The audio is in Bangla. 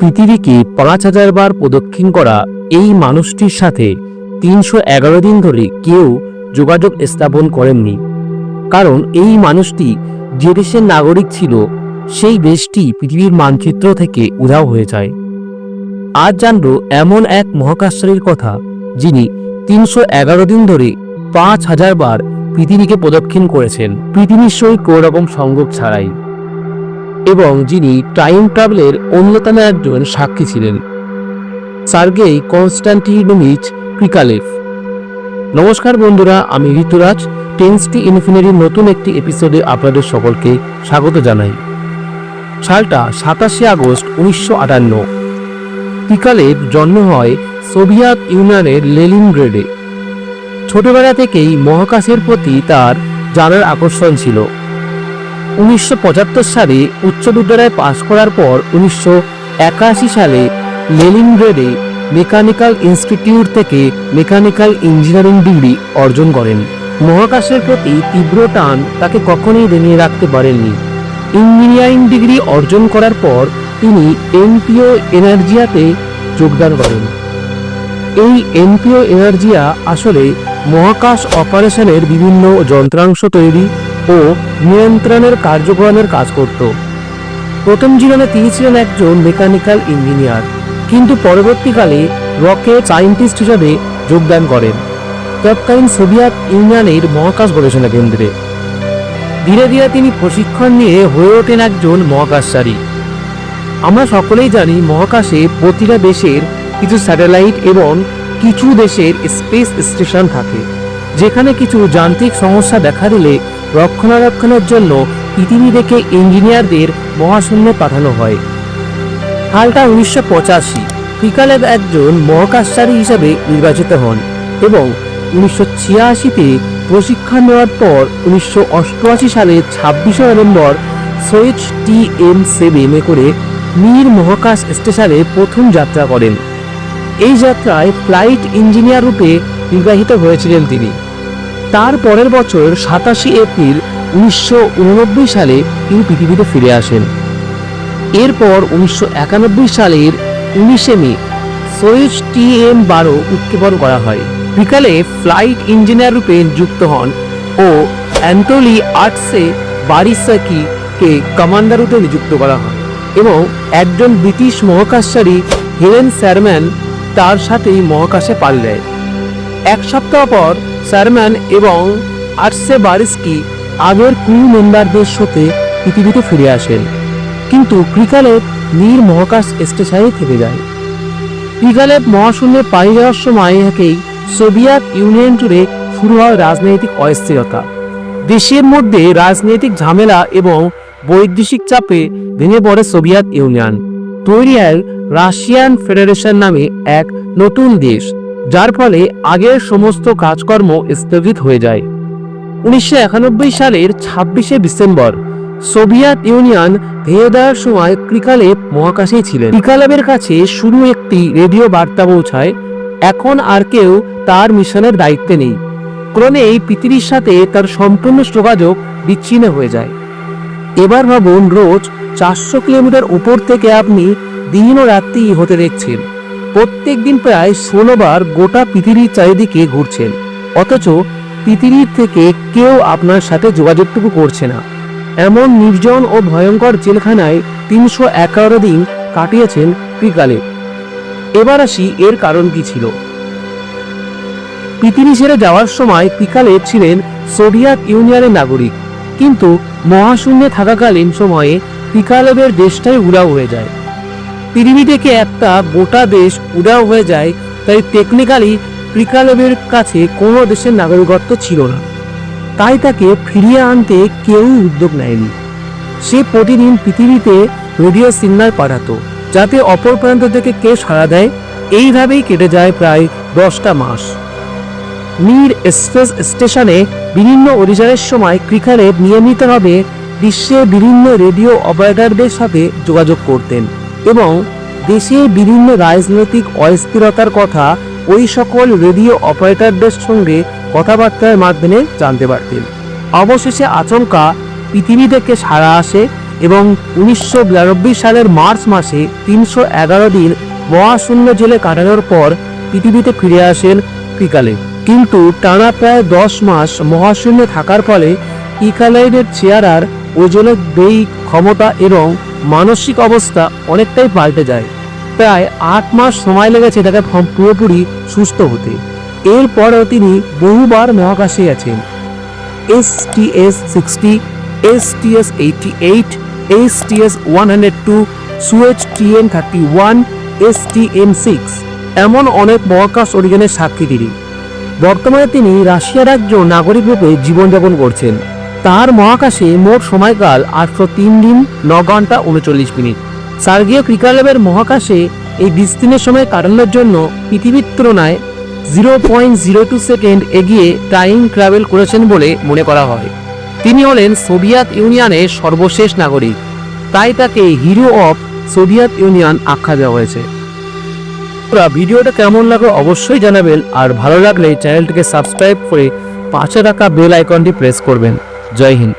পৃথিবীকে পাঁচ হাজার বার প্রদক্ষিণ করা এই মানুষটির সাথে তিনশো এগারো দিন ধরে কেউ যোগাযোগ স্থাপন করেননি। কারণ এই মানুষটি যে দেশের নাগরিক ছিল, সেই দেশটি পৃথিবীর মানচিত্র থেকে উধাও হয়ে যায়। আজ জানব এমন এক মহাকাশচারীর কথা, যিনি তিনশো এগারো দিন ধরে পাঁচ হাজার বার পৃথিবীকে প্রদক্ষিণ করেছেন। পৃথিবীর সহিত কোনো রকম সংযোগ ছাড়াই। এবং যিনি টাইম ট্রাভেলের অন্যতম একজন সাক্ষী ছিলেন, সার্গেই কনস্ট্যান্টিনোমিচ ক্রিকালেভ নমস্কার বন্ধুরা, আমি ঋতুরাজ, টেন্সটি ইনফিনিটির নতুন একটি এপিসোডে আপনাদের সকলকে স্বাগত জানাই। সালটা সাতাশে আগস্ট উনিশশো আটান্ন। ক্রিকালেভ জন্ম হয় সোভিয়েত ইউনিয়নের লেলিনগ্রেডে। ছোটবেলা থেকেই মহাকাশের প্রতি তার জানার আকর্ষণ ছিল। উনিশশো পঁচাত্তর সালে উচ্চ বিদ্যালয়ে পাশ করার পর উনিশশো একাশি সালে লেলিনগ্রেডে মেকানিক্যাল ইনস্টিটিউট থেকে মেকানিক্যাল ইঞ্জিনিয়ারিং ডিগ্রি অর্জন করেন। মহাকাশের প্রতি তীব্র টান তাকে কখনোই দমিয়ে রাখতে পারেননি। ইঞ্জিনিয়ারিং ডিগ্রি অর্জন করার পর তিনি এনপিও এনার্জিয়াতে যোগদান করেন। এই এনপিও এনার্জিয়া আসলে মহাকাশ অপারেশনের বিভিন্ন যন্ত্রাংশ তৈরি ও নিয়ন্ত্রণের কার্যক্রমের কাজ করত। প্রথম জীবনে তিনি ছিলেন একজন মেকানিক্যাল ইঞ্জিনিয়ার, কিন্তু পরবর্তীকালে রকেট সায়েন্টিস্ট হিসাবে যোগদান করেন। তৎকালীন সোভিয়েত ইউনিয়নের মহাকাশ গবেষণা কেন্দ্রে। ধীরে ধীরে তিনি প্রশিক্ষণ নিয়ে হয়ে ওঠেন একজন মহাকাশচারী। আমরা সকলেই জানি মহাকাশে প্রতিটা দেশের কিছু স্যাটেলাইট এবং কিছু দেশের স্পেস স্টেশন থাকে, যেখানে কিছু যান্ত্রিক সমস্যা দেখা দিলে রক্ষণাবেক্ষণের জন্য থেকে ইঞ্জিনিয়ারদের মহাশূন্যে পাঠানো হয়। হালটা উনিশশো পঁচাশি পিকালেব একজন মহাকাশচারী হিসাবে নির্বাচিত হন এবং উনিশশো ছিয়াশিতে প্রশিক্ষণ নেওয়ার পর উনিশশো অষ্টআশি সালের ছাব্বিশে নভেম্বর সোয়েচ টি এম সেভেনে করে মির মহাকাশ স্টেশনে প্রথম যাত্রা করেন। এই যাত্রায় ফ্লাইট ইঞ্জিনিয়ার রূপে নির্বাহিত হয়েছিলেন তিনি। তার পরের বছর সাতাশি এপ্রিল উনিশশো উননব্বই সালে তিনি পৃথিবীতে ফিরে আসেন। এরপর উনিশশো একানব্বই সালের উনিশে মে সোয়েজ টি এম বারো উৎক্ষেপণ করা হয়। বিকালে ফ্লাইট ইঞ্জিনিয়ার রূপে যুক্ত হন ও অ্যান্টোলি আর্টসে বারিসাকি কে কমান্ডার রূপে নিযুক্ত করা হয় এবং একজন ব্রিটিশ মহাকাশচারী হেলেন স্যারম্যান তার সাথেই মহাকাশে পাল দেয়। এক সপ্তাহ পর স্যারম্যান এবং আর্টসে বারিস্কি আগের ক্রু মেম্বারদের সাথে পৃথিবীতে ফিরে আসেন। কিন্তু ক্রিকালেভ নীর মহাকাশ স্টেশনে থেকে যায়। ক্রিকালেভ মহাশূন্যে পাড়ি যাওয়ার সময় থেকেই সোভিয়েত ইউনিয়ন জুড়ে শুরু হয় রাজনৈতিক অস্থিরতা। দেশের মধ্যে রাজনৈতিক ঝামেলা এবং বৈদেশিক চাপে ভেঙে পড়ে সোভিয়েত ইউনিয়ন। তৈরি হয় রাশিয়ান ফেডারেশন নামে এক নতুন দেশ। যার ফলে আগের সমস্ত কাজকর্ম স্থগিত হয়ে যায়। উনিশশো একানব্বই সালের ছাব্বিশে ডিসেম্বর, সোভিয়েত ইউনিয়ন ভেঙে দেওয়ার সময় ক্রিকালেভ মহাকাশেই ছিলেন। ক্রিকালেভের কাছে শুরু একটি রেডিও বার্তা পৌঁছায়, এখন আর কেউ তার মিশনের দায়িত্বে নেই। ক্রমে এই পৃথিবীর সাথে তার সম্পূর্ণ যোগাযোগ বিচ্ছিন্ন হয়ে যায়। এবার ভাবুন, রোজ চারশো কিলোমিটার উপর থেকে আপনি দিন ও রাত্রি হতে দেখছেন। প্রত্যেক দিন প্রায় ষোলোবার গোটা পৃথিবীর চারিদিকে ঘুরছেন। অথচ পৃথিবীর থেকে কেউ আপনার সাথে যোগাযোগটুকু করছে না। এমন নির্জন ও ভয়ঙ্কর জেলখানায় তিনশো এগারো দিন কাটিয়েছেন পিকালে। এবার আসি এর কারণ কি ছিল। পৃথিবী ছেড়ে যাওয়ার সময় পিকালে ছিলেন সোভিয়েত ইউনিয়নের নাগরিক। কিন্তু মহাশূন্যে থাকাকালীন সময়ে পিকালেবের দেশটাই উড়াও হয়ে যায়। পৃথিবী থেকে একটা গোটা দেশ উড়াও হয়ে যায়, তাই টেকনিক্যালি পিকালেবের কাছে কোনো দেশের নাগরিকত্ব ছিল না। তাই তাকে ফিরিয়ে আনতে কেউই উদ্যোগ নেয়নি। সে প্রতিদিন পৃথিবীতে রেডিও সিগন্যাল পাঠাতো, যাতে অপর প্রান্ত থেকে কে সাড়া দেয়। এইভাবেই কেটে যায় প্রায় দশটা মাস। মির এক্সপ্রেস স্টেশনে বিভিন্ন অভিযানের সময় ক্রিকারে নিয়মিতভাবে বিশ্বের বিভিন্ন রেডিও অপারেটরদের সাথে যোগাযোগ করতেন। এবং দেশে বিভিন্ন রাজনৈতিক অস্থিরতার কথা ওই সকল রেডিও অপারেটরদের সঙ্গে কথাবার্তার মাধ্যমে জানতে পারতেন। অবশেষে আচমকা পৃথিবী থেকে সারা আসে এবং উনিশশো বিরানব্বই সালের মার্চ মাসে তিনশো এগারো দিন মহাশূন্য জেলে কাটানোর পর পৃথিবীতে ফিরে আসেন পিকালে। কিন্তু টানা প্রায় দশ মাস মহাশূন্যে থাকার ফলে ইকালাইনের চেহারার ওজনের বেগ ক্ষমতা এবং মানসিক অবস্থা অনেকটাই পাল্টে যায়। প্রায় আট মাস সময় লেগেছে তাকে পুরোপুরি সুস্থ হতে। এরপরেও তিনি বহুবার মহাকাশে গেছেন S T S sixty, S T S eighty eight, S T S one hundred two Soyuz T N thirty one, S T M six, এমন অনেক মহাকাশ অভিযানের সাক্ষী তিনি। বর্তমানে তিনি রাশিয়ার একজন নাগরিক রূপে জীবনযাপন করছেন। তার মহাকাশে মোট সময়কাল আটশো তিন দিন ন ঘণ্টা উনচল্লিশ মিনিট। সার্গিও ক্রিকালেবের মহাকাশে এই দিনের সময় কাটানোর জন্য পৃথিবীর তুলনায় zero point zero two second এগিয়ে টাইম ট্রাভেল করেছেন বলে মনে করা হয়। তিনি হলেন সোভিয়েত ইউনিয়নের সর্বশেষ নাগরিক। তাই তাকে হিরো অফ সোভিয়েত ইউনিয়ন আখ্যা দেওয়া হয়েছে। ভিডিওটা কেমন লাগল অবশ্যই জানাবেন। আর ভালো লাগলে চ্যানেলটিকে সাবস্ক্রাইব করে পাশে রাখা বেল আইকনটি প্রেস করবেন। জয় হিন্দ